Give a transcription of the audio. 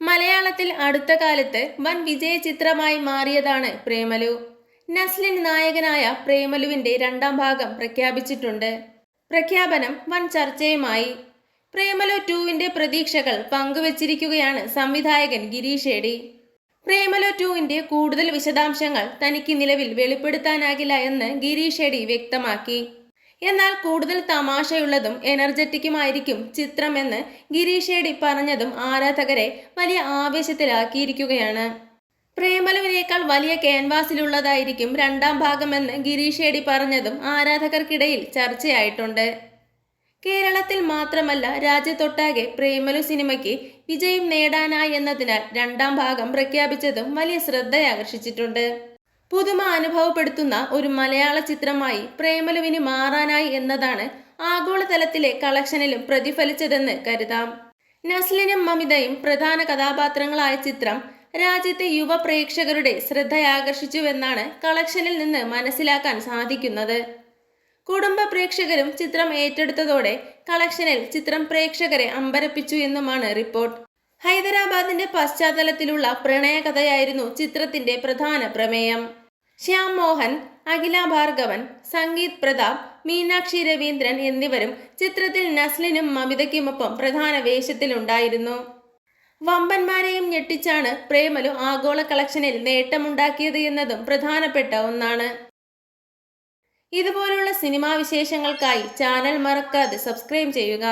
മലയാളത്തിൽ അടുത്ത കാലത്ത് വൻ വിജയ ചിത്രമായി മാറിയതാണ് പ്രേമലു. നസ്ലിൻ നായകനായ പ്രേമലുവിന്റെ രണ്ടാം ഭാഗം പ്രഖ്യാപിച്ചിട്ടുണ്ട്. പ്രഖ്യാപനം വൻ ചർച്ചയുമായി. പ്രേമലു ടുവിന്റെ പ്രതീക്ഷകൾ പങ്കുവച്ചിരിക്കുകയാണ് സംവിധായകൻ ഗിരീഷ് ഏടി. പ്രേമലു ടുവിന്റെ കൂടുതൽ വിശദാംശങ്ങൾ തനിക്ക് നിലവിൽ വെളിപ്പെടുത്താനാകില്ല എന്ന് ഗിരീഷ് ഏടി വ്യക്തമാക്കി. എന്നാൽ കൂടുതൽ തമാശയുള്ളതും എനർജറ്റിക്കുമായിരിക്കും ചിത്രമെന്ന് ഗിരീഷ് ഏടി പറഞ്ഞതും ആരാധകരെ വലിയ ആവേശത്തിലാക്കിയിരിക്കുകയാണ്. പ്രേമലുവിനേക്കാൾ വലിയ ക്യാൻവാസിലുള്ളതായിരിക്കും രണ്ടാം ഭാഗമെന്ന് ഗിരീഷേടി പറഞ്ഞതും ആരാധകർക്കിടയിൽ ചർച്ചയായിട്ടുണ്ട്. കേരളത്തിൽ മാത്രമല്ല രാജ്യത്തൊട്ടാകെ പ്രേമലു സിനിമയ്ക്ക് വിജയം നേടാനായി എന്നതിനാൽ രണ്ടാം ഭാഗം പ്രഖ്യാപിച്ചതും വലിയ ശ്രദ്ധയാകർഷിച്ചിട്ടുണ്ട്. പുതുമ അനുഭവപ്പെടുത്തുന്ന ഒരു മലയാള ചിത്രമായി പ്രേമലുവിന് മാറാനായി എന്നതാണ് ആഗോളതലത്തിലെ കളക്ഷനിലും പ്രതിഫലിച്ചതെന്ന് കരുതാം. നസ്ലിനും മമിതയും പ്രധാന കഥാപാത്രങ്ങളായ ചിത്രം രാജ്യത്തെ യുവ പ്രേക്ഷകരുടെ ശ്രദ്ധയാകർഷിച്ചുവെന്നാണ് കളക്ഷനിൽ നിന്ന് മനസ്സിലാക്കാൻ സാധിക്കുന്നത്. കുടുംബ പ്രേക്ഷകരും ചിത്രം ഏറ്റെടുത്തതോടെ കളക്ഷനിൽ ചിത്രം പ്രേക്ഷകരെ അമ്പരപ്പിച്ചു എന്നുമാണ് റിപ്പോർട്ട്. ഹൈദരാബാദിന്റെ പശ്ചാത്തലത്തിലുള്ള പ്രണയകഥയായിരുന്നു ചിത്രത്തിന്റെ പ്രധാന പ്രമേയം. ശ്യാം മോഹൻ അഖില ഭാർഗവൻ സംഗീത് പ്രതാപ് മീനാക്ഷി രവീന്ദ്രൻ എന്നിവരും ചിത്രത്തിൽ നസ്ലിനും മമിതയ്ക്കുമൊപ്പം പ്രധാന വേഷത്തിലുണ്ടായിരുന്നു. വമ്പന്മാരെയും ഞെട്ടിച്ചാണ് പ്രേമലു ആഗോള കളക്ഷനിൽ നേട്ടമുണ്ടാക്കിയത് എന്നതും പ്രധാനപ്പെട്ട ഒന്നാണ്. ഇതുപോലുള്ള സിനിമാ വിശേഷങ്ങൾക്കായി ചാനൽ മറക്കാതെ സബ്സ്ക്രൈബ് ചെയ്യുക.